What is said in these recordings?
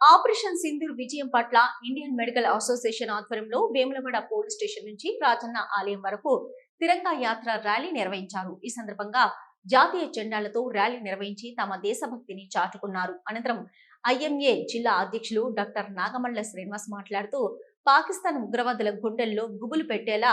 Operation Sindoor విజయం పట్ల Indian medical association ఆధ్వర్యంలో వేములవాడ పోలీస్ స్టేషన్ నుంచి రాజన్న ఆలయం వరకు తిరంగా యాత్ర ర్యాలీ నిర్వహించారు. ఈ సందర్భంగా జాతీయ జెండాలతో ర్యాలీ నిర్వహించి తమ దేశభక్తిని చాటుకున్నారు. అనంతరం ఐఎంఏ జిల్లా అధ్యక్షులు డాక్టర్ నాగమల్ల శ్రీనివాస్ మాట్లాడుతూ పాకిస్తాన్ ఉగ్రవాదుల గుండెల్లో గుబులు పెట్టేలా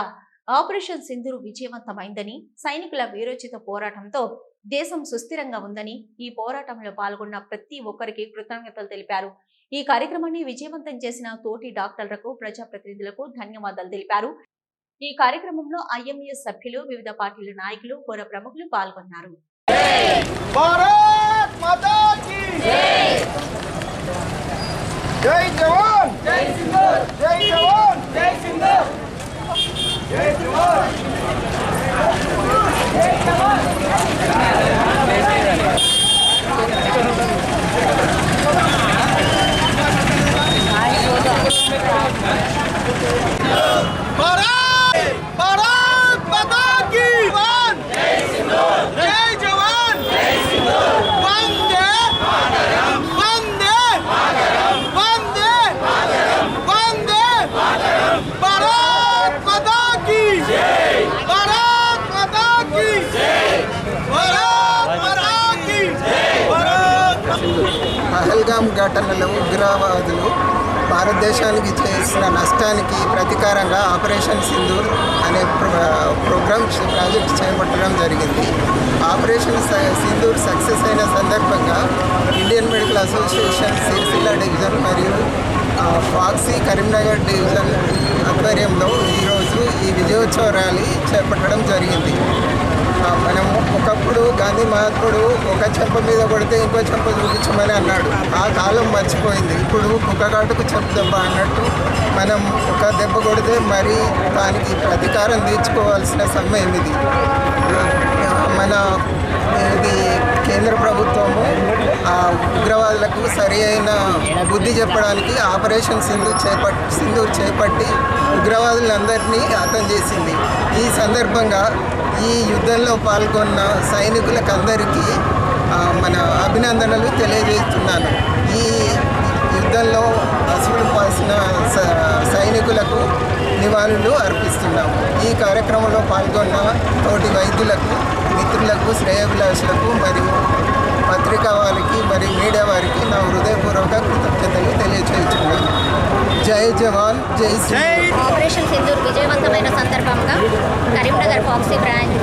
ఆపరేషన్ సింధూర్ విజయవంతమైందని సైనికుల వీరోచిత పోరాటంతో దేశం సుస్థిరంగా ఉందని ఈ పోరాటంలో పాల్గొన్న ప్రతి ఒక్కరికి కృతజ్ఞతలు తెలిపారు. ఈ కార్యక్రమాన్ని విజయవంతం చేసిన తోటి డాక్టర్లకు ప్రజాప్రతినిధులకు ధన్యవాదాలు తెలిపారు. ఈ కార్యక్రమంలో ఐఎంఏ సభ్యులు వివిధ పార్టీల నాయకులు పౌర ప్రముఖులు పాల్గొన్నారు. పహల్గామ్ ఘటనలో ఉగ్రవాదులు భారతదేశానికి చేసిన నష్టానికి ప్రతీకారంగా ఆపరేషన్ సింధూర్ అనే ప్రోగ్రామ్ ప్రాజెక్ట్ చేపట్టడం జరిగింది. ఆపరేషన్ స- సింధూర్ సక్సెస్ అయిన సందర్భంగా Indian medical association Sircilla division మరియు ఫాక్సీ కరీంనగర్ డివిజన్ ఆధ్వర్యంలో ఈరోజు ఈ విజయోత్సవ ర్యాలీ చేపట్టడం జరిగింది. మనం ఒకప్పుడు గాంధీ మహాత్ముడు ఒక చెంప మీద కొడితే ఇంకో చెంప చూపించమని అన్నాడు. ఆ కాలం మర్చిపోయింది. ఇప్పుడు కుక్కగాటుకు చెప్పు దెబ్బ అన్నట్టు మనం ఒక దెబ్బ కొడితే మరి దానికి ప్రతీకారం తీర్చుకోవాల్సిన సమయం ఇది. మన ఇది ఉగ్రవాదులకు సరి అయిన బుద్ధి చెప్పడానికి ఆపరేషన్ సింధు చేపట్టి సింధూర్ చేపట్టి ఉగ్రవాదులందరినీ హతం చేసింది. ఈ సందర్భంగా ఈ యుద్ధంలో పాల్గొన్న సైనికులకు అందరికీ మన అభినందనలు తెలియజేస్తున్నాను. ఈ యుద్ధంలో అసువులు పాల్సిన సైనికులకు నివాళులు అర్పిస్తున్నాము. ఈ కార్యక్రమంలో పాల్గొన్న తోటి వైద్యులకు మిత్రులకు శ్రేయభిలాషులకు మరియు పత్రికా వారికి మరియు మీడియా వారికి నా హృదయపూర్వక కృతజ్ఞతలు తెలియజేస్తున్నాను జై జవాన్ జై ఆపరేషన్ సింధూర్ విజయవంతమైన సందర్భంగా కరీంనగర్ ఫాక్సీ బ్రాంచ్